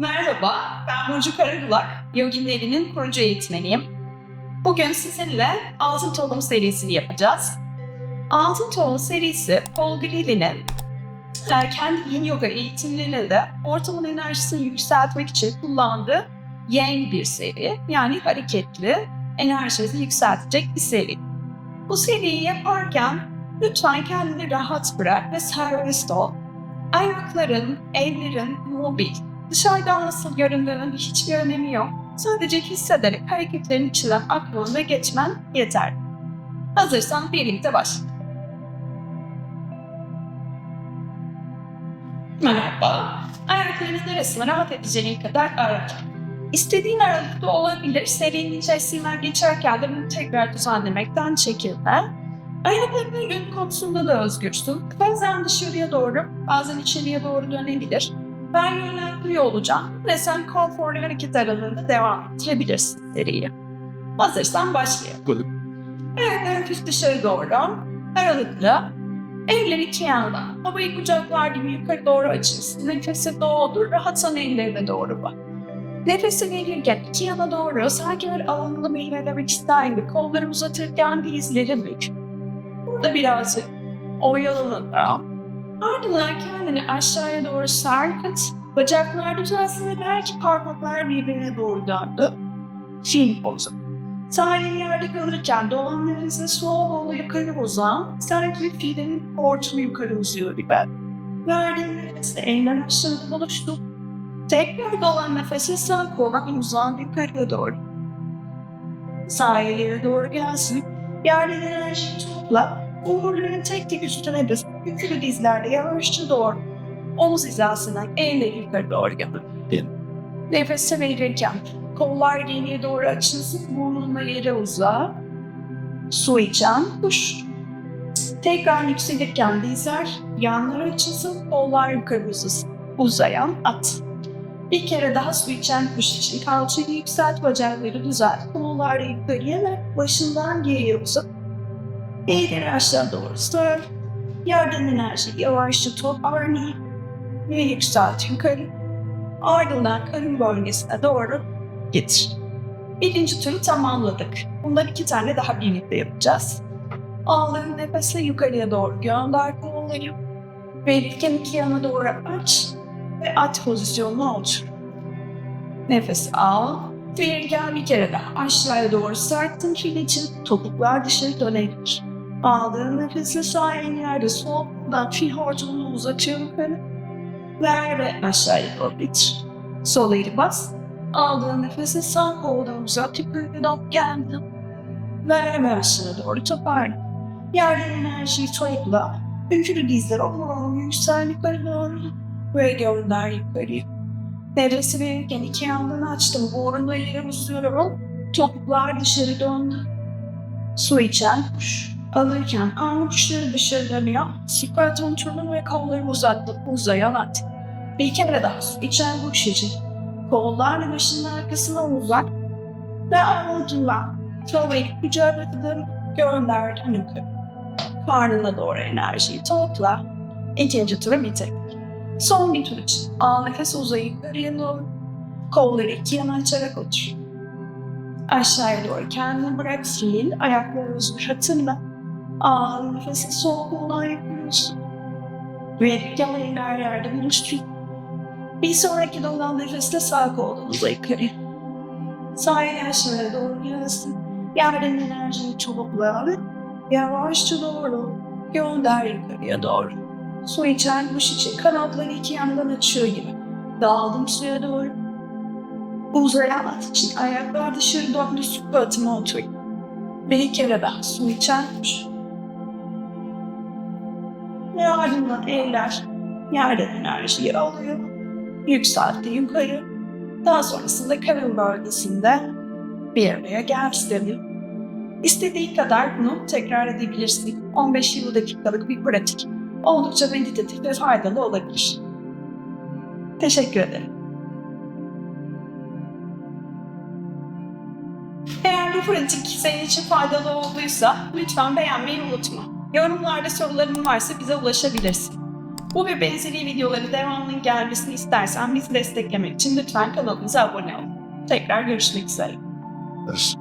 Merhaba, ben Burcu Karagulak, Yogin Deri'nin kurucu eğitmeniyim. Bugün sizinle Altın Tohum serisini yapacağız. Altın Tohum serisi Paul Green'in e, kendi yin yoga eğitimlerinde ortamın enerjisini yükseltmek için kullandığı yang bir seri. Yani hareketli, enerjinizi yükseltecek bir seri. Bu seriyi yaparken lütfen kendini rahat bırak ve serbest ol. Ayakların, ellerin mobil. Dışarıdan nasıl göründüğünün hiçbir önemi yok. Sadece hissederek hareketlerin içinden ve geçmen yeter. Hazırsan birlikte başla. Merhaba. Ayaklarının arasına rahat edeceğin kadar ayak. İstediğin aralıkta olabilir. Serinin içerisinden geçerken de bunu tekrar düzenlemekten çekinme. Ayaklarının yön konusunda da özgürsün. Bazen dışarıya doğru, bazen içeriye doğru dönebilir. Ben yönlendiriyor olacağım ve sen konforlu hareket aralığında devam ettirebilirsin seriyi. Hazırsan başlayalım. Ayaklar hafif dışarı doğru, aralıklı. Eller iki yanda. Havayı kucaklar gibi yukarı doğru açılsın. Nefesi doğdur, rahatsan ellerine doğru bak. Nefesi verirken iki yana doğru sanki bir alınlı meyvelemek ister gibi kolları uzatırken dizleri bük. Burada birazcık oyalanalım. Ardından kendini aşağıya doğru sarkıt. Bacaklar düzelsin ve belki parmaklar birbirine doğru döndü. Fil pozu. Elin yerde kalırken dolanlarınızı sol kolu yukarı uzan. Sanki filin hortumu yukarı uzuyor gibi. Verdiğin nefesle eller aşağıda buluştu. Tekrar dolan nefesi sağ koldan uzan yukarıya doğru. Sağ elleri doğru gelsin. Yerden enerjiyi topla. Omurların tek tek üstüne düz. Yükülü dizlerde yavaşça doğru. Omuz hizasından elleri yukarı doğru gelin. Nefes verirken kollar geriye doğru açılsın. Burnunla yere uza. Su içen kuş. Tekrar yükselirken dizler yanlara açılsın. Kollar yukarı uzasın. Uzayan at. Bir kere daha su içen kuş için kalçayı yükselt, bacakları düzelt. Kolları yukarıya ve başından geriye uzat. Elleri aşağı doğru sar. Yerden enerji yavaşça toparla ve yükselt yukarı. Ardından karın bölgesine doğru getir. Birinci turu tamamladık. Bundan iki tane daha birlikte yapacağız. Ağların nefesle yukarıya doğru gönder kolları. Verirken iki yana doğru aç ve at pozisyonuna otur. Nefes al. Verirken bir kere daha aşağıya doğru sarktın fil için topuklar dışarı dönebilir. Aldığın nefesle sağ yerde sol koldan fil hortumunu uzatıyor yukarı. Ver ve aşağıya doğru bitir. Sol eli bas. Aldığın nefesi sağ koldan uzat yukarı dön geldim. Ver ve aşağı doğru toparla. Yerden enerjiyi topla. Üçlü dizler omurunu yüksel yukarı doğru. Ve gönder yukarıya. Nefesi verirken iki yandan açtım. Boğrumda yere uzuyorum. Topuklar dışarı döndü. Su içen kuş. Alırken avuçları dışarı dönüyor. Süper kontrolü ve kolları uzattım. Uzayan at. Bir kere daha su içen kuş için. Kollarla başının arkasına uzak. Ve avucundan tavayı kucağına gönderdim yukarı. Karnına doğru enerjiyi topla. İkinci turu bitir. Son bir tur için al nefes uzayıp yukarıya doğru. Kolları iki yana açarak otur. Aşağıya doğru kendini bırak sil. Ayakları uzatınla. Al nefesi sol koluna yapıyorsun. Verirken eller yerde buluştur. Bir sonraki dolan nefesle sağ kolunuza yukarı. Sağ el aşağıya doğru gelsin. Yerden enerjiyi topla ve yavaşça doğru gönder yukarıya doğru. Su içen kuş için kanatları iki yandan açıyor gibi. Dağıldım suya doğru. Uzayan at için ayaklar dışarı döndü su batıma otur. Bir kere daha su içen kuş. Ve ardından eller yerden enerjiyi alıyor. Yükseltti yukarı. Daha sonrasında karın bölgesinde bir araya gelsin. İstediğin kadar bunu tekrar edebilirsin. 15-20 dakikalık bir pratik oldukça meditatif ve faydalı olabilir. Teşekkür ederim. Eğer bu pratik senin için faydalı olduysa lütfen beğenmeyi unutma. Yorumlarda soruların varsa bize ulaşabilirsin. Bu ve benzeri videoları devamının gelmesini istersen bizi desteklemek için lütfen kanalımıza abone ol. Tekrar görüşmek üzere. Yes.